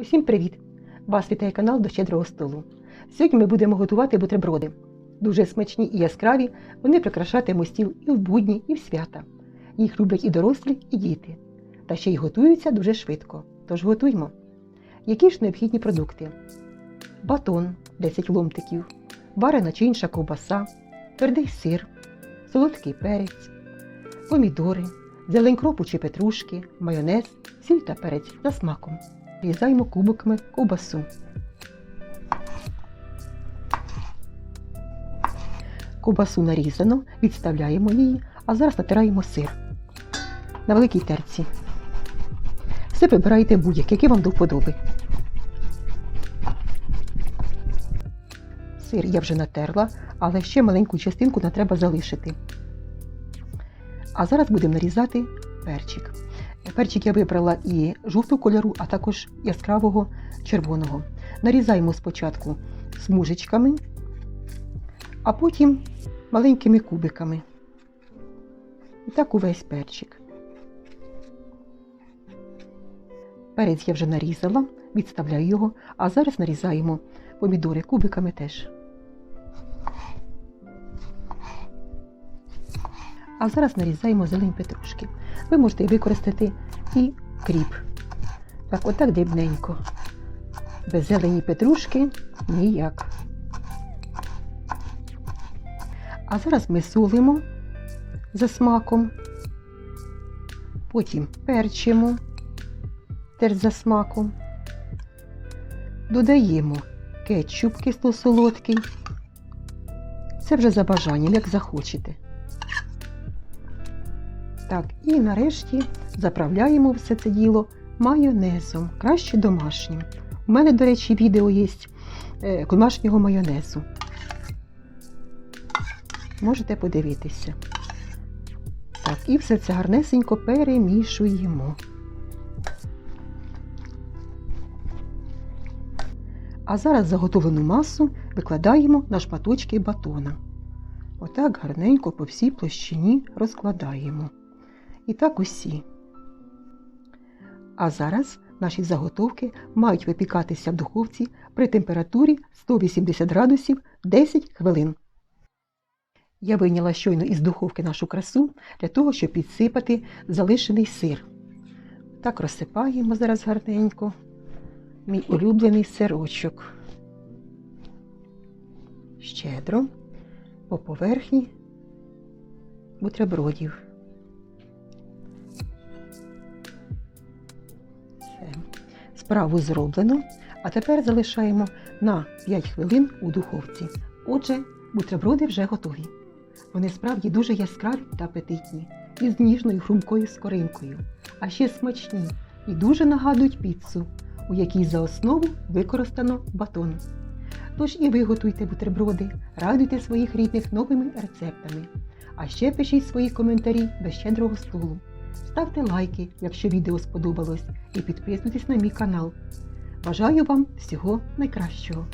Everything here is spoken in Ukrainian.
Усім привіт! Вас вітає канал до щедрого столу. Сьогодні ми будемо готувати бутерброди. Дуже смачні і яскраві, вони прикрашатимуть стіл і в будні, і в свята. Їх люблять і дорослі, і діти. Та ще й готуються дуже швидко. Тож готуймо. Які ж необхідні продукти? Батон 10 ломтиків, варена чи інша ковбаса, твердий сир, солодкий перець, помідори, зелень кропу чи петрушки, майонез, сіль та перець за смаком. Різаємо кубиками ковбасу. Ковбасу нарізано, відставляємо її, а зараз натираємо сир на великій терці. Все вибирайте будь-який, який вам до вподоби. Сир я вже натерла, але ще маленьку частинку нам треба залишити. А зараз будемо нарізати перчик. Перчик я вибрала і жовтого кольору, а також яскравого червоного. Нарізаємо спочатку смужечками, а потім маленькими кубиками. І так увесь перчик. Перець я вже нарізала, відставляю його, а зараз нарізаємо помідори кубиками теж. А зараз нарізаємо зелень петрушки. Ви можете використати і кріп. Так, отак дрібненько. Без зелені петрушки ніяк. А зараз ми солимо за смаком, потім перчимо теж за смаком. Додаємо кетчуп кисло-солодкий. Це вже за бажанням, як захочете. Так, і нарешті заправляємо все це діло майонезом, краще домашнім. У мене, до речі, відео є е, домашнього майонезу. Можете подивитися. Так, і все це гарнесенько перемішуємо. А зараз заготовлену масу викладаємо на шматочки батона. Отак гарненько по всій площині розкладаємо. І так усі. А зараз наші заготовки мають випікатися в духовці при температурі 180 градусів 10 хвилин. Я вийняла щойно із духовки нашу красу для того, щоб підсипати залишений сир. Так розсипаємо зараз гарненько. Мій улюблений сирочок. Щедро по поверхні бутербродів. Справу зроблено, а тепер залишаємо на 5 хвилин у духовці. Отже, бутерброди вже готові. Вони справді дуже яскраві та апетитні, із ніжною хрумкою скоринкою, а ще смачні і дуже нагадують піцу, у якій за основу використано батон. Тож і ви готуйте бутерброди, радуйте своїх рідних новими рецептами. А ще пишіть свої коментарі до щедрого столу. Ставте лайки, якщо відео сподобалось, і підписуйтесь на мій канал. Бажаю вам всього найкращого!